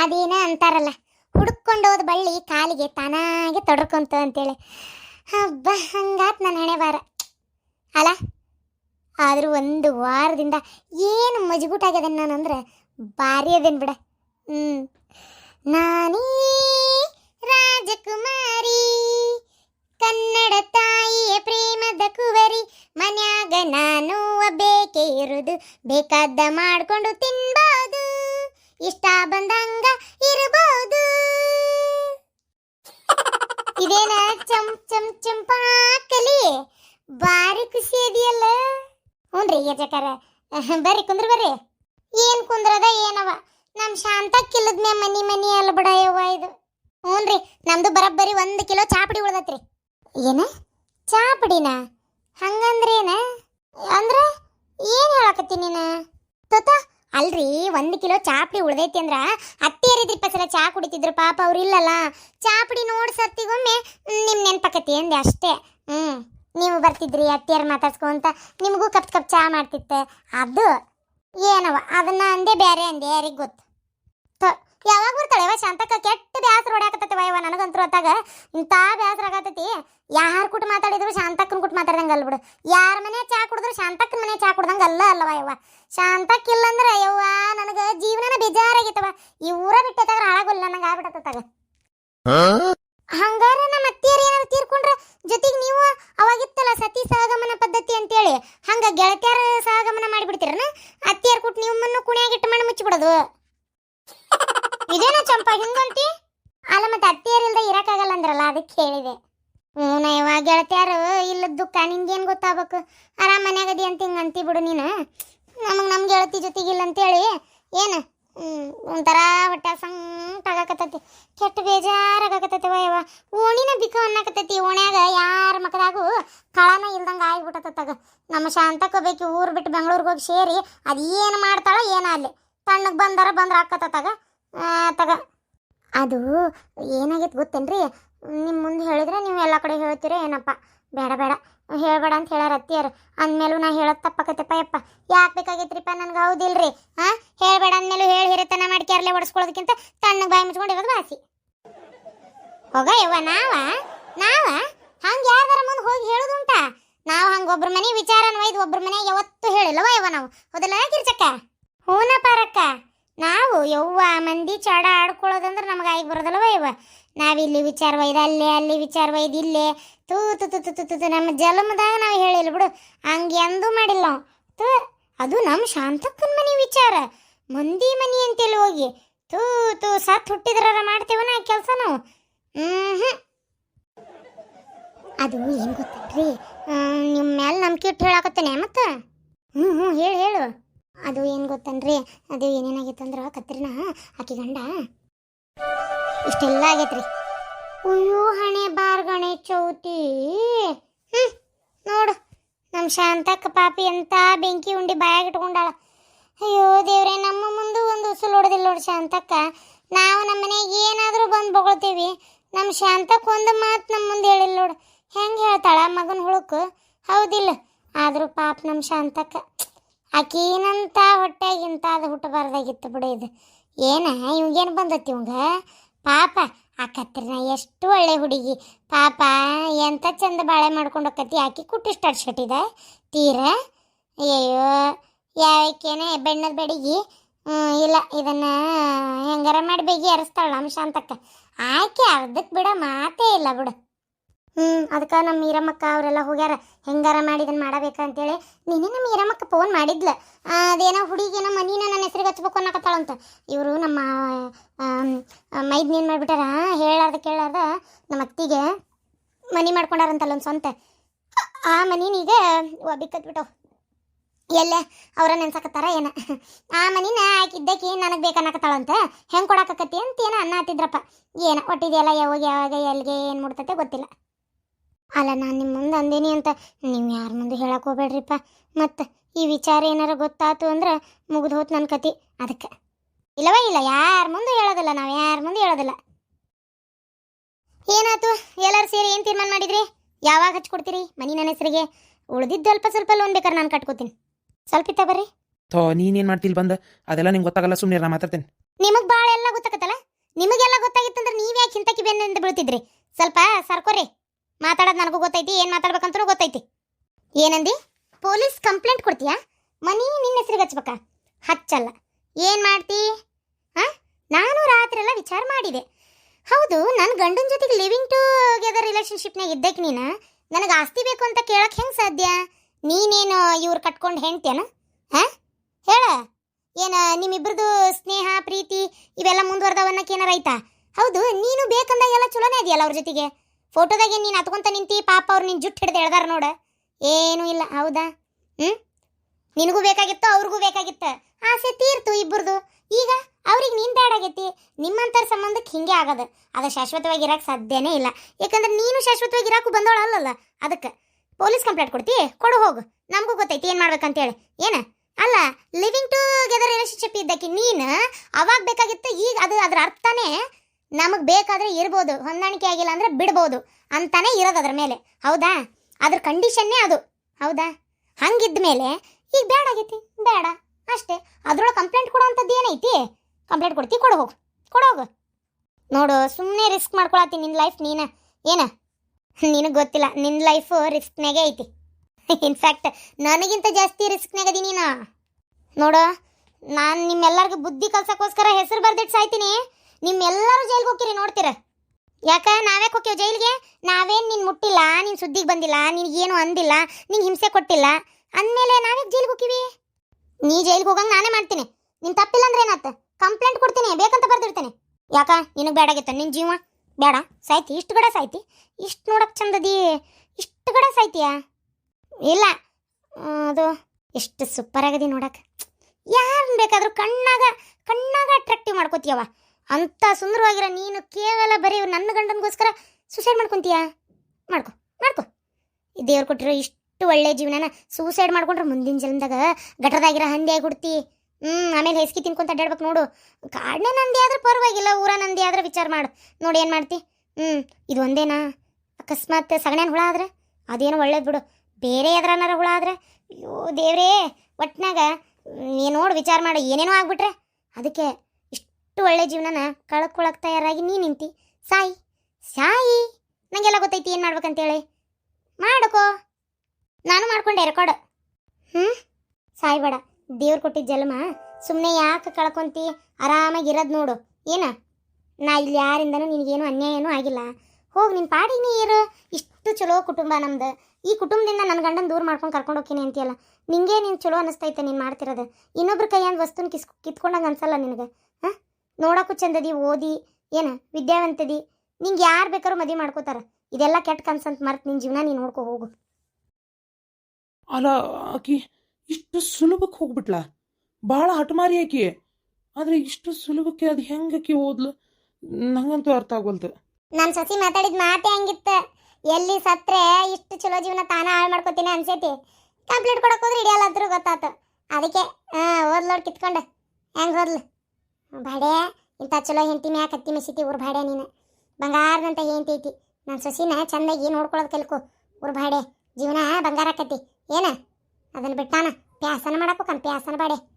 ಅದೇನ ಅಂತಾರಲ್ಲ ಹುಡುಕೊಂಡೋದ ಬಳ್ಳಿ ಕಾಲಿಗೆ ತಾನಾಗೆ ತೊಡ್ಕೊಂತ ಅಂತೇಳಿ. ಹಬ್ಬ, ಹಂಗಾತ್ ನನ್ನ ಹಣೆ ಬಾರ ಅಲ್ಲ ಆದರೂ ಒಂದು ವಾರದಿಂದ ಏನು ಮಜಗೂಟಾಗ್ಯದೇನು ನಾನು ಅಂದ್ರೆ ಭಾರಿ ಅದೇನ್ ಬಿಡ. ಹ್ಮ್. ನಾನೇ ರಾಜಕುಮಾರಿ, ಕನ್ನಡ ತಾಯಿಯ ಪ್ರೇಮದ ಕುವರಿ, ಮನ್ಯಾಗ ನಾನು ಬೇಕೇ ಇರುದು, ಬೇಕಾದ ಮಾಡ್ಕೊಂಡು ಇದೇನ ಚಮ್ ಚಮ್, ಚಂಪಾಕಲಿ? ಬಾರಿ ಖುಷಿ ಇದೆಯಲ್ಲ ಹ್ಞೂನ್ರಿ ಯಜಕಾರ. ಬರ್ರಿ ಕುಂದ್ರ ಬರ್ರಿ. ಏನು ಕುಂದ್ರದ ಏನವ? ನಮ್ಮ ಶಾಂತ ಮೇ ಮನಿ ಮನಿ ಅಲ್ಲ ಬಿಡ ಯವ್ವ ಇದು. ಹ್ಞೂನ್ರಿ ನಮ್ದು ಬರಬ್ಬರಿ ಒಂದು ಕಿಲೋ ಚಾಪಡಿ ಉಳ್ದತ್ರಿ. ಏನ? ಚಾಪಡಿನ? ಹಂಗಂದ್ರೇನ? ಅಂದ್ರೆ ಏನು ಹೇಳಕತ್ತಿ ನೀನು? ತೋತ ಅಲ್ರಿ, ಒಂದು ಕಿಲೋ ಚಾಪಡಿ ಉಳ್ದೈತಿ ಅಂದ್ರ ಅತ್ತಿಯರಿದ್ರಿ ಸಲ ಚಾ ಕುಡಿತಿದ್ರು? ಪಾಪ ಅವ್ರು ಇಲ್ಲಲ್ಲ. ಚಾಪಡಿ ನೋಡಿ ಸತ್ತಿಗೊಮ್ಮೆ ನಿಮ್ಮ ನೆನ್ಪಕತಿ ಅಂದೆ ಅಷ್ಟೇ. ಹ್ಞೂ ನೀವು ಬರ್ತಿದ್ರಿ ಅತ್ತಿಯರ್ ಮಾತಾಡ್ಸ್ಕೊಂತ ನಿಮಗೂ ಕಪ್ ಕಪ್ ಚಾ ಮಾಡ್ತಿತ್ತೆ. ಅದು ಏನವ, ಅದನ್ನ ಅಂದೆ ಬೇರೆ ಅಂದೆ ಯಾರಿಗೆ ಗೊತ್ತು ಯಾವಾಗ ಬರ್ತಾಳೆವ ಶಾಂತಕ್ಕ? ಕೆಟ್ಟ ಬ್ಯಾಸರ ಹೊಡ್ಯಾಕತ್ತೈತಿ ವಯವ ನನಗಂತೂ ಹೊತ್ತಾಗ ಇಂಥ ಬ್ಯಾಸರ ಆಗತ್ತೈತಿ ಯಾರ ಕೂಟ ಮಾತಾಡಿದ್ರು ಶಾಂತಕ್ಕನ ಕೂಟ ಮಾತಾಡ್ದಂಗೆ ಅಲ್ಲ ಬಿಡು. ಯಾರ ಮನೆ ಚಾ ಕುಡಿದ್ರು ಶಾಂತಕ್ಕ ಮನೆ ಚಾ ಕುಡ್ದಂಗೆ ಅಲ್ಲ ಅಲ್ಲವ ಯವ್ವ? ಶಾಂತಕ್ಕಿಲ್ಲ ಅಂದ್ರೆ ಯವ್ವ ನನಗೆ ಜೀವನನ ಬೇಜಾರಾಗಿತ್ತವ. ಈ ಊರ ಬಿಟ್ಟೈತಾಗ ಹಾಳಾಗೋಲ್ಲ ನನಗೆ ಆಗ್ಬಿಟ್ಟತ್ತಾಗ ಹಂಗಾರ ನಮ್ಮ ಅತ್ತಿಯರು ಏನಾದ್ರು ತೀರ್ಕೊಂಡ್ರೆ ಜೊತೆಗೆ ನೀವು ಅವಾಗಿತ್ತಲ್ಲ ಸತಿ ಸಹಗಮನ ಪದ್ಧತಿ ಅಂತೇಳಿ. ಹಂಗ ಗೆಳತಿಯರ ಸಹಗಮನ ಮಾಡಿಬಿಡ್ತೀರನ? ಅತ್ತಿಯರ್ ಕುಟ್ ನಿಮ್ಮನ್ನು ಕುಣಿಯಾಗಿಟ್ಟು ಮಣ್ಣು ಮುಚ್ಚಿಬಿಡೋದು. ಇದೇನ ಚಂಪಾ ಹಿಂಗಂತಿ? ಅಲ್ಲ ಮತ್ತೆ ಅತ್ತಿಯರಿಲ್ದ ಇರಕ್ಕಾಗಲ್ಲ ಅಂದ್ರಲ್ಲ ಅದಕ್ಕೆ ಹೇಳಿದೆ ಹ್ಞೂ ನಾ ಇವಾಗ ಗೆಳತಿಯಾರು ಇಲ್ಲದ ದುಃಖ, ನಿಂಗೇನು ಗೊತ್ತಾಗ್ಬೇಕು? ಆರಾಮ್ ಮನ್ಯಾಗದಿ ಅಂತ ಹಿಂಗೆ ಅಂತಿ ಬಿಡು ನೀನು. ನಮಗೆ ನಮ್ಮ ಗೆಳತಿ ಜೊತೆಗಿಲ್ಲ ಅಂತೇಳಿ ಏನು? ಒಂಥರ ಹೊಟ್ಟೆ ಸಂಟಾಗಕತ್ತೈತಿ ಕೆಟ್ಟ ಬೇಜಾರಾಗಕತ್ತೈತಿ ವಯವ ಓಣಿನ ಬಿಕ ಅನ್ನಕತ್ತೈತಿ, ಓಣ್ಯಾಗ ಯಾರ ಮಕದಾಗು ಕಳನ ಇಲ್ದಂಗೆ ಆಗ್ಬಿಟ್ಟತ್ತಾಗ ನಮ್ಮ ಶಾಂತಕ್ಕೋಬೇಕು ಊರು ಬಿಟ್ಟು ಬೆಂಗಳೂರಿಗೆ ಹೋಗಿ ಸೇರಿ, ಅದು ಏನು ಮಾಡ್ತಾಳೋ ಏನೋ ಅಲ್ಲಿ ತಣ್ಣಗೆ ಬಂದಾರ ಬಂದ್ರ ಆಕತ್ತತ್ತಾಗ ತಗ. ಅದು ಏನಾಗೈತೆ ಗೊತ್ತೇನ್ರಿ? ನಿಮ್ಮ ಮುಂದೆ ಹೇಳಿದ್ರೆ ನೀವು ಎಲ್ಲ ಕಡೆ ಹೇಳ್ತೀರ, ಏನಪ್ಪ? ಬೇಡ ಬೇಡ. ಹೇಳ್ಬೇಡ ಅಂತ ಹೇಳಾರ ಅತ್ತಿಯರು. ಅಂದ್ಮೇಲೂ ನಾ ಹೇಳೋದು ತಪ್ಪಕತ್ತಪ್ಪ ಯಪ್ಪ. ಯಾಕೆ ಬೇಕಾಗೈತ್ರಿಪ್ಪ ನನ್ಗೆ ಹೌದಿಲ್ರಿ? ಹಾಂ ಹೇಳಬೇಡ ಅಂದ್ಮೇಲೂ ಹೇಳಿ ಹಿರಿತನ ಕೇರಲೆ ಹೊಡ್ಸ್ಕೊಳ್ಳೋದಕ್ಕಿಂತ ತಣ್ಣಗೆ ಬಾಯಿ ಮುಚ್ಕೊಂಡಿರೋದು ಬಾಸಿ ಹೋಗ ಯವ್ವ ನಾವ? ನಾವ? ಹಂಗೆ ಯಾರ್ದಾರ ಮುಂದೆ ಹೋಗಿ ಹೇಳೋದುಂಟ? ನಾವು ಹಂಗೆ ಒಬ್ರ ಮನೆ ವಿಚಾರನ ಒಯ್ದು ಒಬ್ರ ಮನೆ ಯಾವತ್ತೂ ಹೇಳಿಲ್ಲವ ಯವ್ವ ನಾವು. ಹೌದಲ್ಲ ಕಿರ್ಚಕ್ಕ ಹೂನಪ್ಪ ಪಾರಕ್ಕ ನಾವು ಯವ್ವ, ಮಂದಿ ಚಾಡ ಆಡ್ಕೊಳ್ಳೋದಂದ್ರೆ ನಮ್ಗೆ ಆಗಿ ಬರೋದಲ್ವ ಇವ ನಾವಿಲ್ಲಿ ವಿಚಾರ ಒಯ್ದು ಅಲ್ಲೇ ಅಲ್ಲಿ ವಿಚಾರ ಒಯ್ದು ಇಲ್ಲೇ ತೂತು ತು ತು ತು ನಮ್ಮ ಜನ್ಮದಾಗ ನಾವು ಹೇಳಿಲ್ಲ ಬಿಡು. ಹಂಗೆ ಅಂದೂ ಮಾಡಿಲ್ಲ ತು ತೂ ಅದು ನಮ್ಮ ಶಾಂತಕ್ಕನ ಮನೆ ವಿಚಾರ. ಮಂದಿ ಮನೆ ಅಂತೇಳಿ ಹೋಗಿ ತೂ ತೂ ಸತ್ ಹುಟ್ಟಿದ್ರಾರ ನಾ ಕೆಲಸ ನಾವು. ಹ್ಞೂ ಅದು ಏನು ಗೊತ್ತೇನ್ರಿ ನಿಮ್ಮ ಮೇಲೆ ನಂಬಿಕೆ ಇಟ್ಟು ಹೇಳಾಕತ್ತೇನೆ ಮತ್ತೆ? ಹ್ಞೂ ಹ್ಞೂ ಹೇಳು ಹೇಳು. ಅದು ಏನು ಗೊತ್ತನ್ರಿ? ಅದು ಏನೇನಾಗಿತ್ತು ಅಂದ್ರೆ ಕತ್ರಿನ ಆಕಿ ಗಂಡ. ಇಷ್ಟೆಲ್ಲ ಆಗೈತ್ರಿ. ಉಯ್ಯೋ ಹಣೆ ಬಾರ್ಗಣೆ ಚೌತಿ. ಹ್ಞೂ ನೋಡು. ನಮ್ಮ ಶಾಂತಕ್ಕ ಪಾಪಿ ಎಂತ ಬೆಂಕಿ ಉಂಡಿ ಬಾಯಾಗ ಅಯ್ಯೋ ದೇವ್ರೆ, ನಮ್ಮ ಮುಂದೆ ಒಂದು ಉಸುಲು ಹೊಡೆದಿಲ್ಲ ನೋಡಿ ಶಾಂತಕ್ಕ. ನಾವು ನಮ್ಮ ಮನೆಗೆ ಏನಾದರೂ ಬಂದು ಬೊಗಳ್ತೀವಿ. ನಮ್ಮ ಶಾಂತಕ್ಕ ಒಂದು ಮಾತು ನಮ್ಮ ಮುಂದೆ ಹೇಳಿಲ್ಲ ನೋಡು. ಹೆಂಗೆ ಹೇಳ್ತಾಳ ಮಗನ ಹುಳುಕು? ಹೌದಿಲ್ಲ. ಆದರೂ ಪಾಪ ನಮ್ಮ ಶಾಂತಕ್ಕ. ಆಕೀನಂತ ಹೊಟ್ಟೆಗಿಂತ ಅದು ಹುಟ್ಟಬಾರ್ದಾಗಿತ್ತು ಬಿಡು ಇದು. ಏನ, ಇವಂಗೇನು ಬಂದತಿ ಇವಂಗ? ಪಾಪ, ಆ ಕತ್ರಿನ ಎಷ್ಟು ಒಳ್ಳೆ ಹುಡುಗಿ. ಪಾಪ ಎಂಥ ಚಂದ ಬಾಳೆ ಮಾಡ್ಕೊಂಡು ಹೋಗತಿ ಆಕಿ ಕುಟ್ಟಿ ಸ್ಟಾರ್ಟ್ ಶಟ್ಟಿದ ತೀರ. ಅಯ್ಯೋ ಯಾವಕ್ಕೇನೆ ಬೆಣ್ಣದ ಬೆಡಿಗಿ? ಇಲ್ಲ, ಇದನ್ನು ಹೆಂಗಾರ ಮಾಡಿ ಬೇಗಿ ಅರಸ್ತಾಳ ನಮ್ಮ ಶಾಂತಕ್ಕ. ಆಕೆ ಅರ್ಧಕ್ಕೆ ಬಿಡ ಮಾತೇ ಇಲ್ಲ ಬಿಡು. ಹ್ಮ್, ಅದಕ್ಕೆ ನಮ್ಮ ಈರಮ್ಮಕ್ಕ ಅವರೆಲ್ಲ ಹೋಗ್ಯಾರ, ಹೆಂಗಾರ ಮಾಡಿ ಇದನ್ನ ಮಾಡಬೇಕಂತೇಳಿ ನೀನೇ ನಮ್ಮ ಈರಮ್ಮಕ್ಕ ಫೋನ್ ಮಾಡಿದ್ಲ. ಅದೇನೋ ಹುಡುಗಿನ ಮನಿನ ನನ್ನ ಹೆಸರಿಗೆ ಹಚ್ಬೇಕು ಅನ್ನಕತ್ತಾಳಂತ. ಇವರು ನಮ್ಮ ಮೈದ್ ಏನು ಮಾಡ್ಬಿಟ್ಟಾರ, ಹೇಳಾರ್ದ ಕೇಳಾರ್ದ ನಮ್ಮ ಅತ್ತಿಗೆ ಮನಿ ಮಾಡ್ಕೊಂಡಾರಂತಲ್ಲ ಒಂದು ಸ್ವಂತ. ಆ ಮನಿನೀಗ ಒಬ್ಬಿಕ್ಕತ್ಬಿಟ್ಟವು ಎಲ್ಲ ಅವ್ರ ನೆನ್ಸಕತ್ತಾರ ಏನ? ಆ ಮನಿನ ಆಕಿದ್ದಕ್ಕೆ ನನಗೆ ಬೇಕನ್ನಕತ್ತಾಳಂತ ಹೆಂಗೆ ಕೊಡಾಕತ್ತಿ ಅಂತ ಏನೋ ಅನ್ನ ಹತ್ತಿದ್ರಪ್ಪ ಏನ, ಒಟ್ಟಿದೆಯಲ್ಲ ಯಾವಾಗ ಯಾವಾಗ, ಎಲ್ಲಿಗೆ, ಏನು ಮುಡ್ತತೆ ಗೊತ್ತಿಲ್ಲ. ಅಲ್ಲ ನಾನು ನಿಮ್ಮ ಮುಂದೆ ಅಂದೇನಿ ಅಂತ. ನೀವು ಯಾರ ಮುಂದೆ ಹೇಳಕ್ಕೆ ಹೋಗ್ಬೇಡ್ರಿಪ್ಪ. ಮತ್ತು ಈ ವಿಚಾರ ಏನಾರ ಗೊತ್ತಾತು ಅಂದ್ರೆ ಮುಗಿದು ಹೋತು ನನ್ನ ಕತಿ. ಅದಕ್ಕೆ. ಇಲ್ಲವ ಇಲ್ಲ. ಯಾರ ಮುಂದೆ ಹೇಳೋದಿಲ್ಲ. ನಾವು ಯಾರ ಮುಂದೆ ಹೇಳೋದಿಲ್ಲ. ಏನಾಯ್ತು ಎಲ್ಲರೂ ಸೇರಿ ಏನು ತೀರ್ಮಾನ ಮಾಡಿದ್ರಿ? ಯಾವಾಗ ಹಚ್ಕೊಡ್ತೀರಿ ಮನಿ ನನ್ನ ಹೆಸರಿಗೆ? ಉಳಿದಿದ್ದು ಅಲ್ಪ ಸ್ವಲ್ಪ ಲೋನ್ ಬೇಕಾದ್ರೆ ನಾನು ಕಟ್ಕೋತೀನಿ. ಸ್ವಲ್ಪ ಇತ್ತ ಬರ್ರಿ. ಥೋ ನೀನೇನು ಮಾಡ್ತಿಲ್ ಬಂದ? ಅದೆಲ್ಲ ನಿಂಗೆ ಗೊತ್ತಾಗಲ್ಲ. ಸುಮ್ಮನೆ ನಾನು ಮಾತಾಡ್ತೇನೆ. ನಿಮಗೆ ಭಾಳ ಎಲ್ಲ ಗೊತ್ತಾಗತ್ತಲ್ಲ ನಿಮಗೆಲ್ಲ ಗೊತ್ತಾಗಿತ್ತಂದ್ರೆ ನೀವು ಯಾಕೆ ಹಿಂತಕ್ಕೆ ಬೆನ್ನಿಂದ ಬೀಳ್ತಿದ್ರಿ? ಸ್ವಲ್ಪ ಸರ್ಕೋರಿ ಮಾತಾಡೋದು ನನಗೂ ಗೊತ್ತೈತಿ, ಏನು ಮಾತಾಡ್ಬೇಕಂತನೂ ಗೊತ್ತೈತಿ. ಏನಂದಿ? ಪೊಲೀಸ್ ಕಂಪ್ಲೇಂಟ್ ಕೊಡ್ತೀಯಾ? ಮನಿ ನಿನ್ನ ಹೆಸರಿಗೆ ಹಚ್ಬೇಕಾ? ಹಚ್ಚಲ್ಲ. ಏನು ಮಾಡ್ತಿ? ಹಾಂ? ನಾನು ರಾತ್ರಿ ಎಲ್ಲ ವಿಚಾರ ಮಾಡಿದೆ. ಹೌದು ನನ್ನ ಗಂಡನ ಜೊತೆಗೆ ಲಿವಿಂಗ್ ಟುಗೆದರ್ ರಿಲೇಶನ್ಶಿಪ್ನಾಗ ಇದ್ದಕ್ಕೆ ನೀನು? ನನಗೆ ಆಸ್ತಿ ಬೇಕು ಅಂತ ಕೇಳಕ್ ಹೆಂಗೆ ಸಾಧ್ಯ? ನೀನೇನು ಇವ್ರು ಕಟ್ಕೊಂಡು ಹೆಣ್ತೇನ ಹಾಂ? ಹೇಳ. ಏನು ನಿಮ್ಮಿಬ್ರದ್ದು ಸ್ನೇಹ, ಪ್ರೀತಿ ಇವೆಲ್ಲ ಮುಂದುವರೆದವನ್ನಕ್ಕೆ ಏನಾರ ಐತಾ ಹೌದು, ನೀನು ಬೇಕಂದಾಗೆಲ್ಲ ಚಲೋನೇ ಇದೆಯಲ್ಲ ಅವ್ರ ಜೊತೆಗೆ? ಫೋಟೋದಾಗೆ ನೀನು ಹತ್ಕೊಂತ ನಿಂತಿ ಪಾಪ ಅವ್ರು ನಿನ್ನ ಜುಟ್ಟು ಹಿಡ್ದು ಎಳ್ದಾರ ನೋಡ. ಏನೂ ಇಲ್ಲ, ಹೌದಾ? ಹ್ಞೂ ನಿನಗೂ ಬೇಕಾಗಿತ್ತು ಅವ್ರಿಗೂ ಬೇಕಾಗಿತ್ತು? ಆಸೆ ತೀರ್ತು ಇಬ್ಬರದು ಈಗ ಅವ್ರಿಗೆ ನೀನು ಬೇಡಾಗೈತಿ ನಿಮ್ಮಂತರ ಸಂಬಂಧಕ್ಕೆ ಹಿಂಗೆ ಆಗದ. ಅದು ಶಾಶ್ವತವಾಗಿ ಇರಕ್ಕೆ ಸಾಧ್ಯನೇ ಇಲ್ಲ. ಯಾಕಂದ್ರೆ ನೀನು ಶಾಶ್ವತವಾಗಿ ಇರಾಕು ಬಂದವಳ ಅಲ್ಲಲ್ಲ. ಅದಕ್ಕೆ ಪೊಲೀಸ್ ಕಂಪ್ಲೇಂಟ್ ಕೊಡ್ತಿ? ಕೊಡು ಹೋಗು. ನಮಗೂ ಗೊತ್ತೈತಿ ಏನು ಮಾಡ್ಬೇಕಂತೇಳಿ ಏನ? ಅಲ್ಲ ಲಿವಿಂಗ್ ಟುಗೆದರ್ ರಿಲೇಶನ್ಶಿಪ್ ಇದ್ದಕ್ಕೆ ನೀನು ಅವಾಗ ಬೇಕಾಗಿತ್ತು ಈಗ ಅದು ಅದರ ಅರ್ಥನೇ ನಮಗೆ ಬೇಕಾದರೆ ಇರ್ಬೋದು, ಹೊಂದಾಣಿಕೆ ಆಗಿಲ್ಲ ಅಂದ್ರೆ ಬಿಡ್ಬೋದು ಅಂತಾನೆ ಇರೋದು ಅದ್ರ ಮೇಲೆ. ಹೌದಾ? ಅದ್ರ ಕಂಡೀಷನ್ನೇ ಅದು. ಹೌದಾ? ಹಂಗಿದ್ದ ಮೇಲೆ ಈಗ ಬೇಡ ಆಗೈತಿ. ಬೇಡ ಅಷ್ಟೇ. ಅದ್ರೊಳಗೆ ಕಂಪ್ಲೇಂಟ್ ಕೊಡೋವಂಥದ್ದು ಏನೈತಿ? ಕಂಪ್ಲೇಂಟ್ ಕೊಡ್ತಿ ಕೊಡೋಗು ಕೊಡೋಗು ನೋಡು ಸುಮ್ಮನೆ ರಿಸ್ಕ್ ಮಾಡ್ಕೊಳತ್ತೀನಿ ನಿನ್ನ ಲೈಫ್ ನೀನು. ಏನ? ನಿನಗೆ ಗೊತ್ತಿಲ್ಲ. ನಿನ್ನ ಲೈಫು ರಿಸ್ಕ್ನಾಗೆ ಐತಿ. ಇನ್ಫ್ಯಾಕ್ಟ್ ನನಗಿಂತ ಜಾಸ್ತಿ ರಿಸ್ಕ್ನಾಗ ಅದೀನಿ ನಾ ನೋಡು, ನಾನು ನಿಮ್ಮೆಲ್ಲರಿಗೂ ಬುದ್ಧಿ ಕಲ್ಸೋಕ್ಕೋಸ್ಕರ ಹೆಸರು ಬರ್ದಿಟ್ಟು ಸಾಯ್ತೀನಿ. ನಿಮ್ಮೆಲ್ಲರೂ ಜೈಲ್ಗೆ ಹೋಗ್ತೀರಿ ನೋಡ್ತೀರ. ಯಾಕ? ನಾವೇ ಹೋಗ್ತೀವಿ ಜೈಲಿಗೆ? ನಾವೇನು ನಿನ್ನ ಮುಟ್ಟಿಲ್ಲ ನಿನ್ನ ಸುದ್ದಿಗೆ ಬಂದಿಲ್ಲ ನಿನಗೇನು ಅಂದಿಲ್ಲ ನಿಂಗೆ ಹಿಂಸೆ ಕೊಟ್ಟಿಲ್ಲ. ಅಂದಮೇಲೆ ನಾವೇ ಜೈಲಿಗೆ ಹೋಗ್ತೀವಿ? ನೀ ಜೈಲಿಗೆ ಹೋಗಂಗೆ ನಾನೇ ಮಾಡ್ತೀನಿ. ನಿನ್ನ ತಪ್ಪಿಲ್ಲ ಅಂದ್ರೆ ಏನಾತ? ಕಂಪ್ಲೇಂಟ್ ಕೊಡ್ತೀನಿ, ಬೇಕಂತ ಬರ್ದಿರ್ತೀನಿ. ಯಾಕ? ನಿನಗೆ ಬೇಡಾಗಿತ್ತ ನಿನ್ನ ಜೀವ? ಬೇಡ ಸಾಯ್ತಿ, ಇಷ್ಟು ಗಡ ಸಾಯ್ತಿ. ಇಷ್ಟು ನೋಡೋಕೆ ಚಂದದಿ. ಇಷ್ಟು ಗಡ ಸಾಯ್ತೀಯಾ? ಇಲ್ಲ. ಅದು ಎಷ್ಟು ಸೂಪರ್ ಆಗದಿ ನೋಡಕ್ಕೆ ಯಾರನ್ನ ಬೇಕಾದ್ರೂ ಕಣ್ಣಾಗ ಕಣ್ಣಾಗ ಅಟ್ರಾಕ್ಟಿವ್ ಮಾಡ್ಕೋತೀಯವ ಅಂತ ಸುಂದರವಾಗಿರೋ ನೀನು ಕೇವಲ ಬರೀ ನನ್ನ ಗಂಡನಿಗೋಸ್ಕರ ಸುಸೈಡ್ ಮಾಡ್ಕೊಂತೀಯ? ಮಾಡ್ಕೊ ಮಾಡ್ಕೊ. ಈ ದೇವ್ರು ಕೊಟ್ಟಿರೋ ಇಷ್ಟು ಒಳ್ಳೆ ಜೀವನನ ಸೂಸೈಡ್ ಮಾಡ್ಕೊಂಡ್ರೆ ಮುಂದಿನ ಜನ್ಮದಾಗ ಗಟರದಾಗಿರೋ ಹಂದಿ ಆಗಿಬಿಡ್ತಿ. ಹ್ಞೂ ಆಮೇಲೆ ಹೆಸ್ಕಿ ತಿನ್ಕೊಂತ ಅಡ್ಡಾಡ್ಬೇಕು ನೋಡು. ಕಾಡನೇ ನಂದಿ ಆದ್ರೆ ಪರವಾಗಿಲ್ಲ, ಊರ ನಂದಿ ಆದ್ರೆ ವಿಚಾರ ಮಾಡು. ನೋಡಿ, ಏನು ಮಾಡ್ತಿ? ಹ್ಞೂ ಇದು ಒಂದೇನಾ? ಅಕಸ್ಮಾತ್ ಸಗಣ್ಯಾನ ಹುಳ ಆದ್ರೆ? ಅದೇನು ಒಳ್ಳೇದು ಬಿಡು. ಬೇರೆ ಯಾವ್ದಾರ ಹುಳ ಆದ್ರೆ? ಅಯ್ಯೋ ದೇವ್ರೇ ಒಟ್ಟಿನಾಗ ನೀ ನೋಡಿ, ವಿಚಾರ ಮಾಡು. ಏನೇನೋ ಆಗ್ಬಿಟ್ರೆ? ಅದಕ್ಕೆ ಇಷ್ಟು ಒಳ್ಳೆ ಜೀವನನ ಕಳ್ಕೊಳಕ್ ತಯಾರಾಗಿ ನೀ ನಿಂತಿ. ಸಾಯಿ ಸಾಯಿ, ನಂಗೆಲ್ಲ ಗೊತ್ತೈತಿ ಏನು ಮಾಡ್ಬೇಕಂತೇಳಿ. ಮಾಡ್ಕೋ. ನಾನು ಮಾಡ್ಕೊಂಡೆ ರೆಕಾರ್ಡ್ ಹ್ಞೂ ಸಾಯ್ಬೇಡ ದೇವ್ರು ಕೊಟ್ಟಿದ್ದ ಜನ್ಮ ಸುಮ್ಮನೆ ಯಾಕೆ ಕಳ್ಕೊಂತಿ? ಆರಾಮಾಗಿ ಇರೋದು ನೋಡು. ಏನ? ನಾ ಇಲ್ಲಿ ಯಾರಿಂದನೂ ನಿನಗೇನು ಅನ್ಯಾಯನೂ ಆಗಿಲ್ಲ. ಹೋಗಿ ನಿನ್ನ ಪಾಡಿಗೆ ನೀ ಇರು ಇಷ್ಟು ಚಲೋ ಕುಟುಂಬ ನಮ್ದು. ಈ ಕುಟುಂಬದಿಂದ ನನ್ನ ಗಂಡನ ದೂರ ಮಾಡ್ಕೊಂಡು ಕರ್ಕೊಂಡು ಹೋಗ್ತೀನಿ ಅಂತೀಯಲ್ಲ. ನಿಂಗೆ ನೀನು ಚಲೋ ಅನ್ನಿಸ್ತೈತೆ ನೀನು ಮಾಡ್ತಿರೋದು. ಇನ್ನೊಬ್ರ ಕೈಯಂದ ವಸ್ತುನ ಕಿಸ್, ಕಿತ್ಕೊಂಡಂಗೆ ಅನ್ಸಲ್ಲ ನಿನಗೆ. ಹಾಂ? ನೋಡೋಕ್ಕೂ ಚಂದದಿ ಓದಿ ಏನ ವಿದ್ಯಾವಂತದಿ ನಿಂಗೆ ಯಾರು ಬೇಕಾದ್ರೂ ಮದುವೆ ಮಾಡ್ಕೋತಾರ. ಇದೆಲ್ಲ ಕೆಟ್ಟ ಕನ್ಸಂತ ಮರ್ತು ನಿನ್ನ ಜೀವನ ನೀನು ನೋಡ್ಕೊ ಹೋಗು. ಅಲ್ಲ ಆಕಿ ಇಷ್ಟು ಸುಲಭಕ್ಕೆ ಹೋಗ್ಬಿಟ್ಲ? ಭಾಳ ಹಠಮಾರಿ ಆಕಿ. ಆದ್ರೆ ಇಷ್ಟು ಸುಲಭಕ್ಕೆ ಅದು ಹೆಂಗೆ ಆಕಿ ಓದ್ಲು? ನಂಗಂತೂ ಅರ್ಥ ಆಗೋಲ್ದು ನನ್ನ ಸಸಿ ಮಾತಾಡಿದ ಮಾತೇ ಹಂಗಿತ್ತ. ಎಲ್ಲಿ ಸತ್ರೆ ಇಷ್ಟು ಚಲೋ ಜೀವನ ತಾನ ಹಾಳು ಮಾಡ್ಕೋತೀನಿ ಅನ್ಸೈತಿ. ಕಂಪ್ಲೀಟ್ ಕೊಡಕ್ ಹೋದ್ರೆ ಹಿಡಿಯಲ್ಲ ಗೊತ್ತಾತು. ಅದಕ್ಕೆ ಹಾಂ ಓದ್ಲೋಡ್ ಕಿತ್ಕೊಂಡೆ. ಹೆಂಗ್ ಹೋದ್ಲು ಬಾಡೆ ಇಂಥ ಚಲೋ ಹೆಂಡತಿ ಮ್ಯಾಕ್ ಹತ್ತಿ ಮೆಸಿತಿ ಊರು ಬಾಡೆ ನೀನು. ಬಂಗಾರದಂತ ಹೆಂಡತಿ ಐತಿ. ನನ್ನ ಸೊಸಿನ ಚಂದಾಗಿ ನೋಡ್ಕೊಳ್ಳೋದು ಕೆಲಕು. ಊರು ಬಾಡೆ ಜೀವನ ಬಂಗಾರ ಆಕತಿ. ಏನ? ಅದನ್ನ ಬಿಟ್ಟಾನ. ಪ್ಯಾಸನ ಮಾಡಕ್ಕೂ ಕಂ ಪ್ಯಾಸನ ಬಾಡೆ